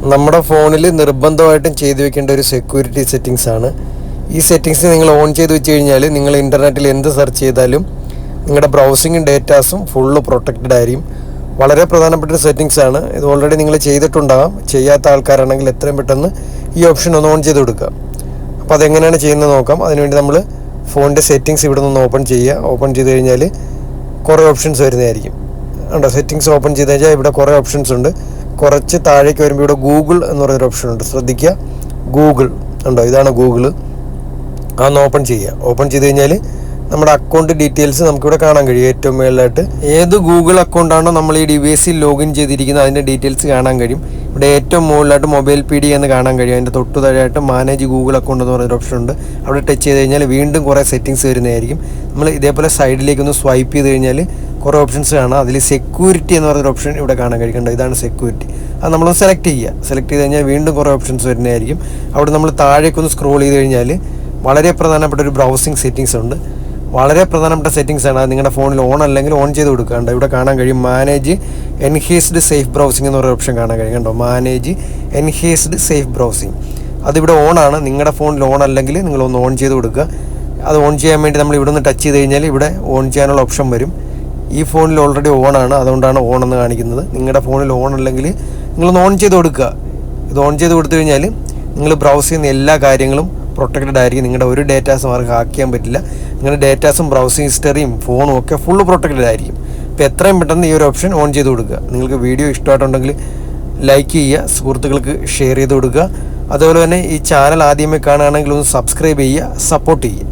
നമ്മുടെ ഫോണിൽ നിർബന്ധമായിട്ടും ചെയ്തു വെക്കേണ്ട ഒരു സെക്യൂരിറ്റി സെറ്റിങ്സ് ആണ്. ഈ സെറ്റിങ്സ് നിങ്ങൾ ഓൺ ചെയ്ത് വെച്ച് കഴിഞ്ഞാൽ നിങ്ങൾ ഇന്റർനെറ്റിൽ എന്ത് സെർച്ച് ചെയ്താലും നിങ്ങളുടെ ബ്രൗസിങ്ങും ഡേറ്റാസും ഫുള്ള് പ്രൊട്ടക്റ്റഡ് ആയിരിക്കും. വളരെ പ്രധാനപ്പെട്ട ഒരു സെറ്റിങ്സ് ആണ്. ഇത് ഓൾറെഡി നിങ്ങൾ ചെയ്തിട്ടുണ്ടാകാം ചെയ്യാത്ത ആൾക്കാരാണെങ്കിൽ എത്രയും പെട്ടെന്ന് ഈ ഓപ്ഷൻ ഒന്ന് ഓൺ ചെയ്ത് കൊടുക്കുക. അപ്പോൾ അതെങ്ങനെയാണ് ചെയ്യുന്നത് നോക്കാം. അതിനുവേണ്ടി നമ്മൾ ഫോണിന്റെ സെറ്റിങ്സ് ഇവിടെ നിന്ന് ഓപ്പൺ ചെയ്യുക. ഓപ്പൺ ചെയ്ത് കഴിഞ്ഞാൽ കുറേ ഓപ്ഷൻസ് വരുന്നതായിരിക്കും. ഉണ്ടോ സെറ്റിങ്സ് ഓപ്പൺ ചെയ്ത് കഴിഞ്ഞാൽ ഇവിടെ കുറേ ഓപ്ഷൻസ് ഉണ്ട്. കുറച്ച് താഴേക്ക് വരുമ്പോൾ ഇവിടെ ഗൂഗിൾ എന്ന് പറയുന്നൊരു ഓപ്ഷൻ ഉണ്ട്. ശ്രദ്ധിക്കുക ഗൂഗിൾ ഉണ്ടോ? ഇതാണ് ഗൂഗിൾ. അതൊന്ന് ഓപ്പൺ ചെയ്യുക. ഓപ്പൺ ചെയ്ത് കഴിഞ്ഞാൽ നമ്മുടെ അക്കൗണ്ട് ഡീറ്റെയിൽസ് നമുക്കിവിടെ കാണാൻ കഴിയും ഏറ്റവും മേളിലായിട്ട്. ഏത് ഗൂഗിൾ അക്കൗണ്ടാണോ നമ്മൾ ഈ ഡിവൈസിൽ ലോഗിൻ ചെയ്തിരിക്കുന്നത് അതിന്റെ ഡീറ്റെയിൽസ് കാണാൻ കഴിയും. ഇവിടെ ഏറ്റവും മുകളിലായിട്ട് മൊബൈൽ പി ഡി എന്ന് കാണാൻ കഴിയും. അതിന്റെ തൊട്ടു താഴെയായിട്ട് മാനേജ് ഗൂഗിൾ അക്കൗണ്ട് എന്ന് പറയുന്ന ഓപ്ഷൻ ഉണ്ട്. അവിടെ ടച്ച് ചെയ്ത് കഴിഞ്ഞാൽ വീണ്ടും കുറേ സെറ്റിങ്സ് വരുന്നതായിരിക്കും. നമ്മൾ ഇതേപോലെ സൈഡിലേക്ക് ഒന്ന് സ്വൈപ്പ് ചെയ്ത് കഴിഞ്ഞാൽ കുറേ ഓപ്ഷൻസ് കാണാം അതിൽ സെക്യൂരിറ്റി എന്ന് പറയുന്ന ഓപ്ഷൻ ഇവിടെ കാണാൻ കഴിക്കേണ്ടത് ഇതാണ് സെക്യൂരിറ്റി അത് നമ്മൾ സെലക്ട് ചെയ്യുക. സെലക്ട് ചെയ്ത് കഴിഞ്ഞാൽ വീണ്ടും കുറേ ഓപ്ഷൻസ് വരുന്നതായിരിക്കും. അവിടെ നമ്മൾ താഴേക്കൊന്ന് സ്ക്രോൾ ചെയ്ത് കഴിഞ്ഞാൽ വളരെ പ്രധാനപ്പെട്ട ഒരു ബ്രൗസിംഗ് സെറ്റിങ്സ് ഉണ്ട്. വളരെ പ്രധാനപ്പെട്ട സെറ്റിങ്സ് ആണ്. അത് നിങ്ങളുടെ ഫോണിൽ ഓൺ അല്ലെങ്കിൽ ഓൺ ചെയ്ത് കൊടുക്കാണ്ട് ഇവിടെ കാണാൻ കഴിയും മാനേജ് എൻഹേസ്ഡ് സേഫ് ബ്രൗസിംഗ് എന്ന് പറയുന്ന ഓപ്ഷൻ കാണാൻ കഴിയും. കണ്ടോ? മാനേജ് എൻഹേസ്ഡ് സേഫ് ബ്രൗസിംഗ് അതിവിടെ ഓൺ ആണ്. നിങ്ങളുടെ ഫോണിൽ ഓൺ അല്ലെങ്കിൽ നിങ്ങൾ ഒന്ന് ഓൺ ചെയ്ത് കൊടുക്കുക. അത് ഓൺ ചെയ്യാൻ വേണ്ടി നമ്മൾ ഇവിടെ നിന്ന് ടച്ച് ചെയ്ത് കഴിഞ്ഞാൽ ഇവിടെ ഓൺ ചെയ്യാനുള്ള ഓപ്ഷൻ വരും. ഈ ഫോണിൽ ഓൾറെഡി ഓൺ ആണ്. അതുകൊണ്ടാണ് ഓൺ എന്ന് കാണിക്കുന്നത്. നിങ്ങളുടെ ഫോണിൽ ഓൺ അല്ലെങ്കിൽ നിങ്ങളൊന്ന് ഓൺ ചെയ്ത് കൊടുക്കുക. ഇത് ഓൺ ചെയ്ത് കൊടുത്തു കഴിഞ്ഞാൽ നിങ്ങൾ ബ്രൗസ് ചെയ്യുന്ന എല്ലാ കാര്യങ്ങളും പ്രൊട്ടക്റ്റഡ് ആയിരിക്കും. നിങ്ങളുടെ ഒരു ഡേറ്റാസും അവർക്ക് ഹാക്ക് ചെയ്യാൻ പറ്റില്ല. നിങ്ങളുടെ ഡേറ്റാസും ബ്രൗസിംഗ് ഹിസ്റ്ററിയും ഫോണും ഒക്കെ ഫുള്ള് പ്രൊട്ടക്റ്റഡ് ആയിരിക്കും. അപ്പോൾ എത്രയും പെട്ടെന്ന് ഈ ഒരു ഓപ്ഷൻ ഓൺ ചെയ്ത് കൊടുക്കുക. നിങ്ങൾക്ക് വീഡിയോ ഇഷ്ടമായിട്ടുണ്ടെങ്കിൽ ലൈക്ക് ചെയ്യുക. സുഹൃത്തുക്കൾക്ക് ഷെയർ ചെയ്ത് കൊടുക്കുക. അതുപോലെ തന്നെ ഈ ചാനൽ ആദ്യമേ കാണുകയാണെങ്കിൽ ഒന്ന് സബ്സ്ക്രൈബ് ചെയ്യുക. സപ്പോർട്ട് ചെയ്യുക.